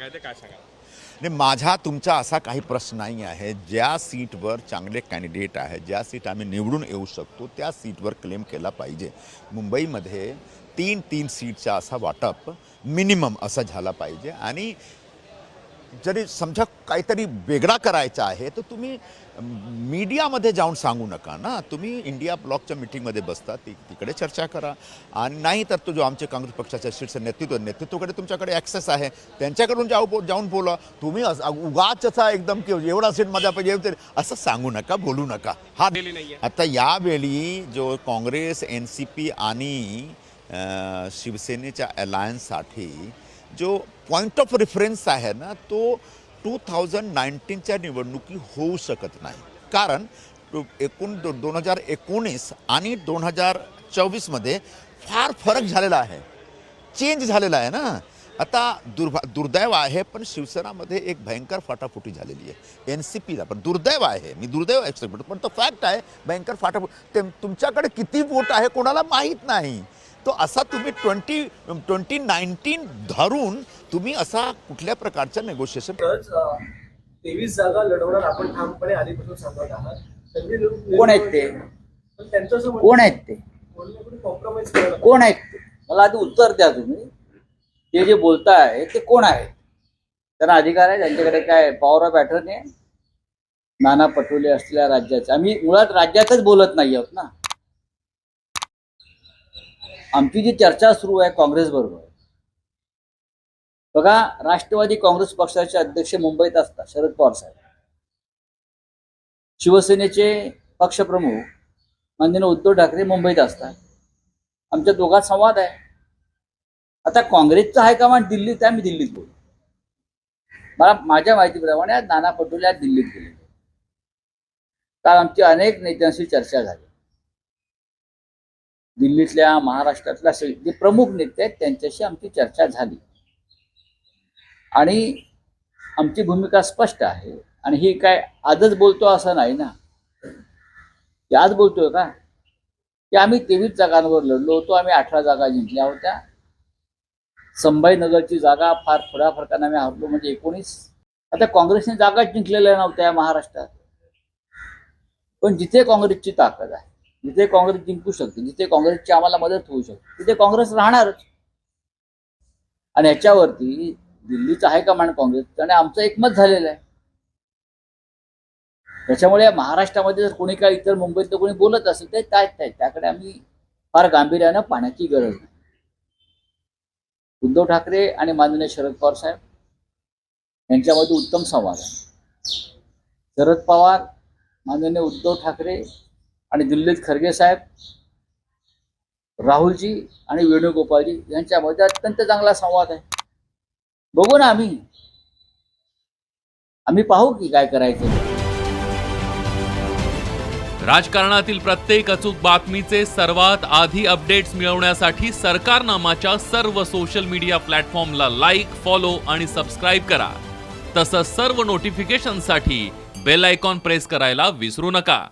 टाकायचं काय सांगा नाही माझा तुमचा असा काही प्रश्न नाही आहे. ज्या सीटवर चांगले कॅन्डिडेट आहे ज्या सीट आम्ही निवडून येऊ शकतो त्या सीटवर क्लेम केला पाहिजे. मुंबईमध्ये तीन तीन सीटचा असा वाटप मिनिमम असा झाला पाहिजे. आणि जरी समजा काहीतरी वेगळा करायचा आहे तर तुम्ही मीडियामध्ये जाऊन सांगू नका ना. तुम्ही इंडिया ब्लॉकच्या मिटिंगमध्ये बसता ती तिकडे चर्चा करा. आणि नाही तर तो जो आमचे काँग्रेस पक्षाचे शीर्ष नेतृत्व नेतृत्वाकडे तुमच्याकडे ॲक्सेस आहे त्यांच्याकडून जाऊ बो- जाऊन बोला. तुम्ही असं उगाच असा एकदम की एवढा सीट माझ्या पाहिजे असं सांगू नका बोलू नका. हा आता यावेळी जो काँग्रेस एन सी पी आणि शिवसेनेच्या अलायन्ससाठी जो पॉईंट ऑफ रेफरन्स आहे ना तो टू थाउजंड नाईन्टीनच्या निवडणुकी होऊ शकत नाही. कारण एकूण दो दोन हजार एकोणीस आणि दोन हजार चोवीसमध्ये फार फरक झालेला आहे. चेंज झालेला आहे ना. आता दुर्भा दुर्दैव आहे पण शिवसेनामध्ये एक भयंकर फाटाफुटी झालेली आहे. एन सी पीला पण दुर्दैव आहे. मी दुर्दैव एक्सेप्ट पण तो फॅक्ट आहे भयंकर फाटाफुट ते तुमच्याकडे किती वोट आहे कोणाला माहीत नाही. तो असा तुम्ही ट्वेंटी ट्वेंटी नाईन्टीन धरून तुम्ही असा कुठल्या प्रकारचं नेगोशिएशन तेवीस जागा लढवणार आपण ठामपणे आधीपासून सांगत आहात. कोण आहेत ते? कोण आहेत ते? कोण आहेत ते? मला आधी उत्तर द्या तुम्ही. ते जे बोलताय ते कोण आहेत त्यांना अधिकार आहे त्यांच्याकडे काय पॉवर ऑफ अटर्नी आहे? नाना पटोले असलेल्या राज्याचे. आम्ही मुळात राज्यातच बोलत नाही आहोत ना. आमची जी चर्चा सुरू आहे काँग्रेस बरोबर. बघा राष्ट्रवादी काँग्रेस पक्षाचे अध्यक्ष मुंबईत असतात शरद पवार साहेब. शिवसेनेचे पक्षप्रमुख माननीय उद्धव ठाकरे मुंबईत असतात. आमच्या दोघात संवाद आहे. आता काँग्रेसचा मग दिल्लीत आहे मी दिल्लीत बोलतो मला माझ्या माहितीप्रमाणे आज नाना पटोले आज दिल्लीत गेले. काल आमची अनेक नेत्यांशी चर्चा झाली. दिल्लीतल्या महाराष्ट्रातल्या सगळे जे प्रमुख नेते आहेत त्यांच्याशी आमची चर्चा झाली. आणि आमची भूमिका स्पष्ट आहे. आणि ही काय आजच बोलतो असं नाही ना? की आज बोलतोय का? की आम्ही तेवीस जागांवर लढलो होतो आम्ही अठरा जागा जिंकल्या होत्या. संभाजीनगरची जागा फार थोड्या फरकाने आम्ही हरलो म्हणजे एकोणीस. आता काँग्रेसने जागा जिंकलेल्या नव्हत्या महाराष्ट्रात. पण जिथे काँग्रेसची ताकद आहे जिथे काँग्रेस जिंकू शकते जिथे काँग्रेसची आम्हाला मदत होऊ शकते तिथे काँग्रेस राहणारच. आणि याच्यावरती दिल्लीचं हायकमांड काँग्रेस आणि आमचं एकमत झालेलं आहे. त्याच्यामुळे महाराष्ट्रामध्ये जर कोणी काय इतर मुंबईतलं कोणी बोलत असेल तर काय आहेत त्याकडे आम्ही फार गांभीर्यानं पाहण्याची गरज नाही. उद्धव ठाकरे आणि माननीय शरद पवार साहेब यांच्यामध्ये उत्तम संवाद आहे. शरद पवार माननीय उद्धव ठाकरे आणि दिल्लीत खरगे साहेब राहुलजी आणि वेणुगोपालजी यांच्यामध्ये अत्यंत चांगला संवाद आहे. बघू ना आम्ही. आम्ही पाहू की काय करायचं. राजकारणातील प्रत्येक अचूक बातमीचे सर्वात आधी अपडेट्स मिळवण्यासाठी सरकारनामाच्या सर्व सोशल मीडिया प्लॅटफॉर्मला लाईक फॉलो आणि सबस्क्राईब करा. तसंच सर्व नोटिफिकेशनसाठी बेल आयकॉन प्रेस करायला विसरू नका.